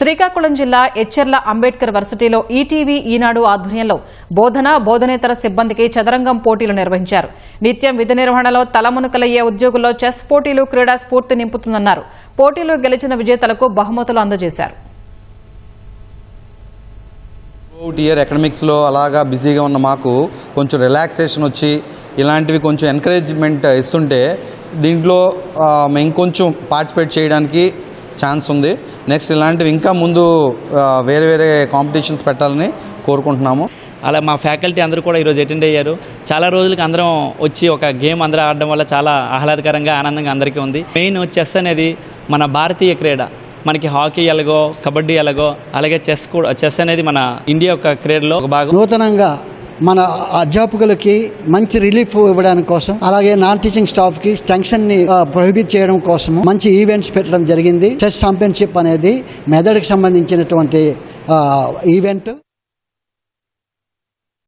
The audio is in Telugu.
శ్రీకాకుళం జిల్లా ఎచ్చెర్ల అంబేద్కర్ వర్సిటీలో ఈటీవీ ఈనాడు ఆధ్వర్యంలో బోధన బోధనేతర సిబ్బందికి చదరంగం పోటీలు నిర్వహించారు. నిత్యం విధి నిర్వహణలో తలమునకలయ్యే ఉద్యోగుల్లో చెస్ పోటీలు క్రీడా స్ఫూర్తి నింపుతుందన్నారు. పోటీలో గెలిచిన విజేతలకు బహుమతులు అందజేశారు. Oh ఇయర్ ఎకనమిక్స్లో అలాగా బిజీగా ఉన్న మాకు కొంచెం రిలాక్సేషన్ వచ్చి ఇలాంటివి కొంచెం ఎంకరేజ్మెంట్ ఇస్తుంటే దీంట్లో మేము కొంచెం పార్టిసిపేట్ చేయడానికి ఛాన్స్ ఉంది. నెక్స్ట్ ఇలాంటివి ఇంకా ముందు వేరే వేరే కాంపిటీషన్స్ పెట్టాలని కోరుకుంటున్నాము. అలా మా ఫ్యాకల్టీ అందరూ కూడా ఈరోజు అటెండ్ అయ్యారు. చాలా రోజులకి అందరం వచ్చి ఒక గేమ్ అందరూ ఆడడం వల్ల చాలా ఆహ్లాదకరంగా ఆనందంగా అందరికీ ఉంది. మెయిన్ చెస్ అనేది మన భారతీయ క్రీడ. మనకి హాకీ ఎలాగో కబడ్డీ ఎలాగో అలాగే చెస్ కూడా చెస్ అనేది మన ఇండియా యొక్క క్రీడలో ఒక భాగం. నూతనంగా మన అధ్యాపకులకి మంచి రిలీఫ్ ఇవ్వడానికి కోసం అలాగే నాన్ టీచింగ్ స్టాఫ్కి టెన్షన్ని ప్రొహిబిట్ చేయడం కోసం మంచి ఈవెంట్స్ పెట్టడం జరిగింది. చెస్ ఛాంపియన్షిప్ అనేది మెదడుకి సంబంధించినటువంటి ఈవెంట్